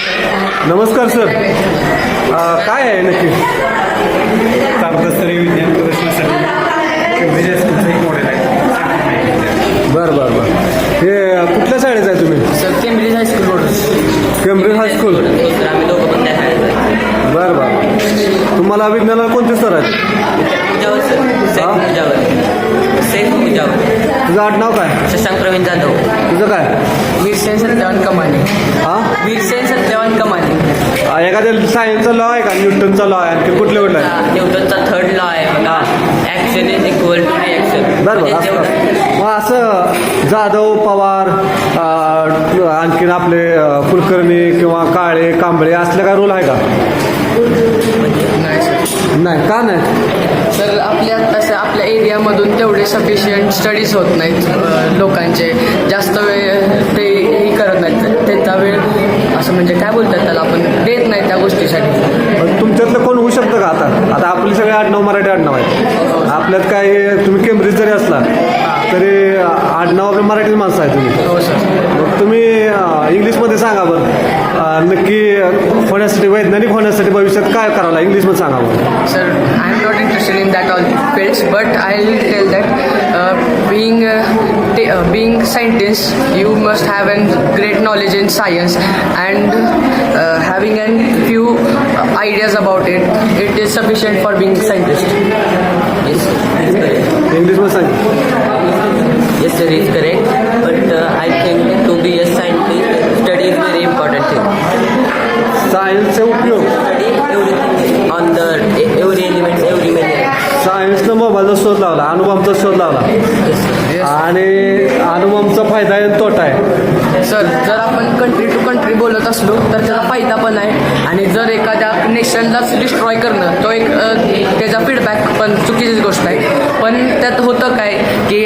नमस्कार सर. काय आहे नक्की? तालुकास्तरीय विज्ञान प्रदर्शनासाठी विजय स्कूलचं एक मॉडेल आहे. बरं बरं बरं. हे कुठल्या शाळेत आहे तुम्ही? Sir Cambridge high school road Cambridge high school. बरं बरं. तुम्हाला विज्ञानाला कोणते सर आहेत? हा? मुजावर सैफ मुजावर तुझं आडनाव काय? शशांक प्रवीण जाधव. तुझं काय? वीरसेन सत्यवान कमाने. हां? वीरसेन सत्यवान कमाने. एखाद्या सायन्सचा लॉ आहे का? न्यूटनचा लॉ आहे? आणखी कुठले कुठले आहे न्यूटनचा थर्ड लॉ आहे बघा. Action is equal to reaction बरं बरं असं मग असं जाधव पवार अ, आणखीन आपले अ, कुलकर्णी किंवा काळे कांबळे असले काय रोल आहे का? नाही सर नाही का नाही? तर आपल्या तसं आपल्या एरियामधून तेवढे सफिशियंट स्टडीज होत नाहीत लोकांचे. जास्त वेळ ते हे करत नाहीत. त्यांचा वेळ असं म्हणजे काय बोलतात त्याला आपण? देत नाही त्या गोष्टीसाठी. पण तुमच्यातलं कोण होऊ शकतं का आता? आता आपली सगळे आडनाव मराठी आडनाव आहेत. आपल्यात काय तुम्ही केम्ब्रिज जरी असला तरी आडनाव आपल्या मराठी माणसं आहे तुम्ही. हो सर. मग तुम्ही इंग्लिशमध्ये सांगा बरं. नक्की होण्यासाठी वैज्ञानिक होण्यासाठी भविष्यात काय करावं लागेल इंग्लिशमध्ये सांगा बरं sir I am not interested in that all fields but I will tell that being being scientist you must have a great knowledge in science and uh, having a few ideas about it it is sufficient for being scientist yes correct इंग्लिशमध्ये सांग yes sir is correct but I think to be a scientist study is very important thing सायन्सनं मोबाईलचा शोध लावला अणुबॉम्बचा शोध लावला. आणि अणुबॉम्बचा फायदा आहे तोटा आहे. सर जर आपण कंट्री टू कंट्री बोलत असलो तर त्याचा फायदा पण आहे. आणि जर एखाद्या नेशनलाच डिस्ट्रॉय करणं तो एक त्याचा फीडबॅक पण चुकीचीच गोष्ट आहे. पण त्यात होतं काय की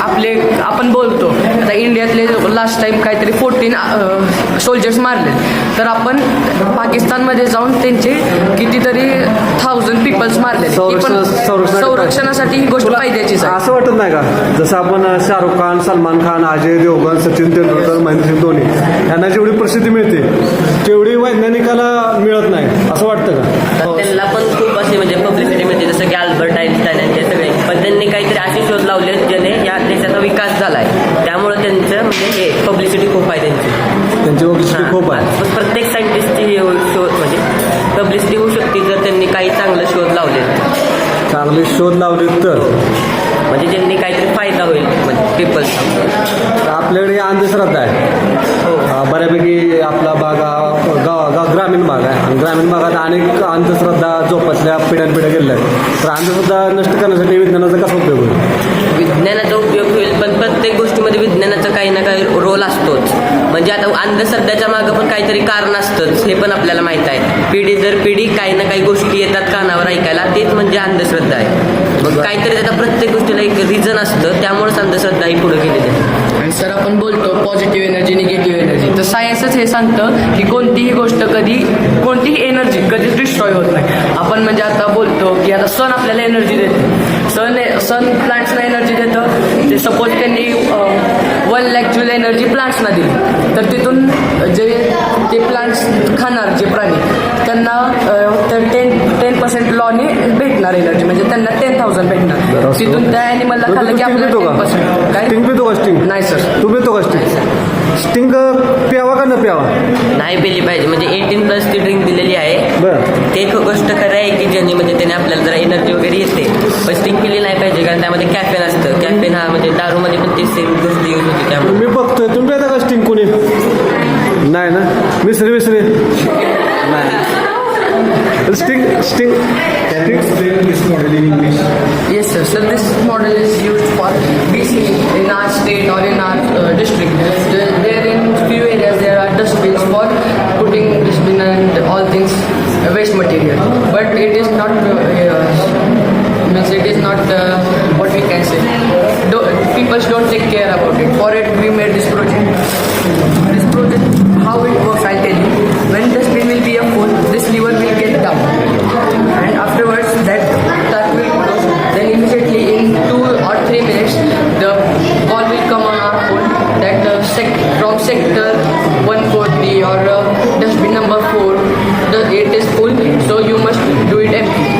आपले आपण बोलतो आता इंडियातले लास्ट टाइम काहीतरी फोर्टीन सोल्जर्स मारले. तर आपण पाकिस्तानमध्ये जाऊन त्यांचे कितीतरी पीपल्स मारले संरक्षण- संरक्षण- संरक्षणासाठी ही गोष्ट फायद्याचीच असं वाटत नाही का? जसं आपण शाहरुख खान सलमान खान अजय देवगण सचिन तेंडुलकर महेंद्रसिंग धोनी यांना जेवढी प्रसिद्धी मिळते तेवढी वैज्ञानिकाला मिळत नाही. असं वाटतं का? त्यांना पण खूप असे म्हणजे पब्लिसिटी मिळते जसं की अल्बर्ट आईन्स्टाईन यांचे सगळे. पण त्यांनी काहीतरी असे शोध लावले ज्याने या देशाचा विकास झाला आहे त्यामुळे त्यांचं म्हणजे हे पब्लिसिटी खूप आहे त्यांची. त्यांची ओबिसिटी खूप आहे. पण प्रत्येक सायंटिस्टची शोध म्हणजे पब्लिसिटी होऊ शकते जर त्यांनी काही चांगलं शोध लावले. चांगले शोध लावले तर. म्हणजे ज्यांनी काहीतरी फायदा होईल म्हणजे पीपल्स तर आपल्याकडे ही अंधश्रद्धा आहे. अं, बऱ्यापैकी आपला भाग हा गाव गाव ग्रामीण भाग आहे. आणि ग्रामीण भागात अनेक अंधश्रद्धा जोपासल्या पिढ्यानपिढ्या गेल्या आहेत. तर अंधश्रद्धा नष्ट करण्यासाठी विज्ञानाचा कसा उपयोग होईल? विज्ञानाचा उपयोग होईल पण प्रत्येक गोष्टीमध्ये विज्ञानाचा काही ना काही म्हणजे आता अंधश्रद्धाच्या मागं पण काहीतरी कारण असतंच हे पण आपल्याला माहीत आहे. पिढी दर पिढी काही ना काही गोष्टी येतात कानावर ऐकायला तेच म्हणजे अंधश्रद्धा आहे. मग काहीतरी त्याचा प्रत्येक गोष्टीला एक रिझन असतं त्यामुळेच अंधश्रद्धा ही पुढे गेलेली आहे. आणि सर आपण बोलतो पॉझिटिव्ह एनर्जी निगेटिव्ह एनर्जी तर सायन्सच हे सांगतं की कोणतीही गोष्ट कधी कोणतीही एनर्जी कधीच डिस्ट्रॉय होत नाही. आपण म्हणजे आता बोलतो की आता सन आपल्याला एनर्जी देते. सन सन प्लांट्सना एनर्जी देतं. ते सपोज त्यांनी प्लांट्सना दिली. तर तिथून जे ते प्लांट्स खाणार जे प्राणी त्यांना तर टेन टेन पर्सेंट लॉने भेटणार एनर्जी म्हणजे त्यांना टेन थाउजंड भेटणार. तिथून त्या ॲनिमलला खाल्लं की स्टिंग आपल्याला टेन पर्सेंट काय? स्टिंग पितो का स्टिंग? नाही सर तू पितो का स्टिंग? स्टिंग प्यावा का न प्यावा? नाही पेली पाहिजे. म्हणजे एटीन प्लस ती ड्रिंक दिलेली आहे. बरं. ते एक गोष्ट खरं आहे की ज्यांनी म्हणजे त्याने आपल्याला जरा एनर्जी वगैरे येते. पण स्टिंग पिली नाही पाहिजे कारण त्यामध्ये कॅफेन असतं. जॅकपेन हा म्हणजे दारू मध्ये पण ते सेम गोष्टी यूज होते त्यामुळे. मी बघतो तुम्ही आता का कोणी नाही ना? मिसरी मिसरी. स्टिंग sting yes sir sir this model is use for B C in our state or in our district there in few areas there are dustbins for putting dustbin and all things waste material but it is not means it is not what we can say people don't take care about it. For it, we made this project. This project, how it works, I'll tell you. When the spin will be a full, this lever will get down. And afterwards, that that will close. Then immediately, in two or three minutes, the ball will come on our foot. That the sec- from sector 143 or uh, dustbin number 4, the it is full, so you must do it empty.